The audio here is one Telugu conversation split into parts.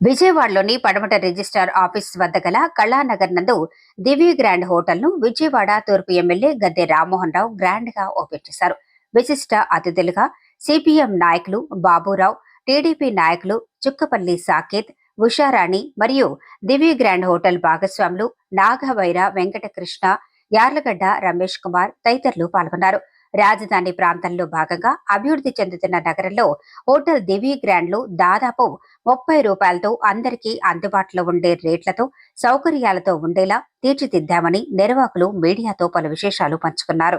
విజయవాడలోని పడమట రిజిస్ట్రార్ ఆఫీస్ వద్ద గల కళానగర్ నందు దివ్య గ్రాండ్ హోటల్ను విజయవాడ తూర్పు ఎమ్మెల్యే గద్దె రామ్మోహన్ రావు గ్రాండ్గా ఓపెన్ చేశారు. విశిష్ట అతిథులుగా సిపిఎం నాయకులు బాబురావు టీడీపీ నాయకులు చుక్కపల్లి సాకేత్ ఉషారాణి మరియు దివ్య గ్రాండ్ హోటల్ భాగస్వాములు నాగవైర వెంకటకృష్ణ యార్లగడ్డ రమేష్ కుమార్ తదితరులు పాల్గొన్నారు. రాజధాని ప్రాంతంలో భాగంగా అభివృద్ధి చెందుతున్న నగరంలో హోటల్ దివి గ్రాండ్లు దాదాపు ముప్పై రూపాయలతో అందరికీ అందుబాటులో ఉండే రేట్లతో సౌకర్యాలతో ఉండేలా తీర్చిదిద్దామని నిర్వాహకులు మీడియాతో పలు విశేషాలు పంచుకున్నారు.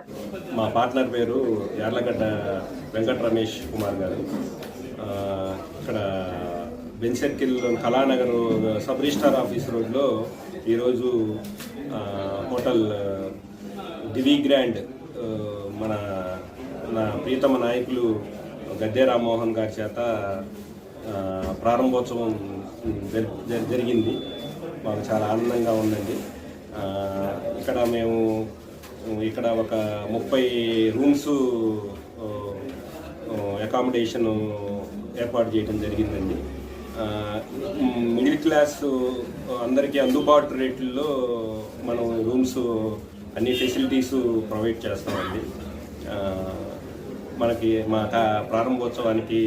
మా పార్ట్నర్ పేరు యార్లగడ్డ వెంకట రమేష్ కుమార్ గారు. ఇక్కడ Benz circle Kalanagar sub registrar office రోడ్లో ఈరోజు హోటల్ దివి గ్రాండ్ మన నా ప్రీతమ నాయకులు గద్దె రామ్మోహన్ గారి చేత ప్రారంభోత్సవం జరి- జరిగింది. మాకు చాలా ఆనందంగా ఉందండి. ఇక్కడ మేము ఇక్కడ ఒక ముప్పై రూమ్స్ అకామిడేషన్ ఏర్పాటు చేయడం జరిగిందండి. మిడిల్ క్లాస్ అందరికీ అందుబాటు రేట్లలో మనం రూమ్స్ అన్ని ఫెసిలిటీస్ ప్రొవైడ్ చేస్తామండి. మనకి మా ప్రారంభోత్సవానికి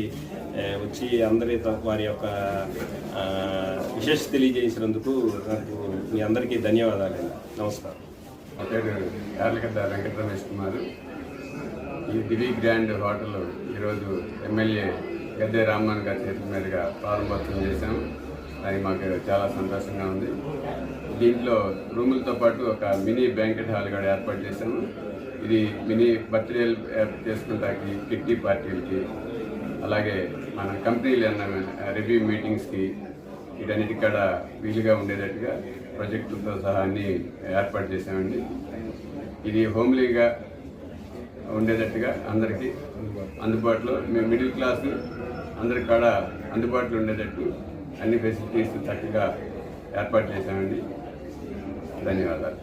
వచ్చి అందరి వారి యొక్క విశేష తెలియజేసినందుకు నాకు మీ అందరికీ ధన్యవాదాలండి. నమస్కారం. నా పేరు యార్లగడ్డ వెంకట రమేష్ కుమార్. ఈ దివి గ్రాండ్ హోటల్ ఈరోజు ఎమ్మెల్యే గద్దె రామ్మోహన్ గారి చేతుల మీదుగా ప్రారంభోత్సవం చేశాము అది మాకు చాలా సంతోషంగా ఉంది. దీంట్లో రూములతో పాటు ఒక మినీ బ్యాంకెట్ హాల్ కూడా ఏర్పాటు చేశాము. ఇది మినీ బర్త్డేలు చేసుకుంటాకి కిట్టి పార్టీలకి అలాగే మన కంపెనీలు అన్న రివ్యూ మీటింగ్స్కి వీటన్నిటికి కూడా వీలుగా ఉండేటట్టుగా ప్రాజెక్టులతో సహా అన్ని ఏర్పాటు చేశామండి. ఇది హోమ్లీగా ఉండేటట్టుగా అందరికీ అందుబాటులో మేము మిడిల్ క్లాస్ అందరికి కూడా అందుబాటులో ఉండేటట్టు అన్ని ఫెసిలిటీస్ చక్కగా ఏర్పాటు చేశామండి. ధన్యవాదాలు.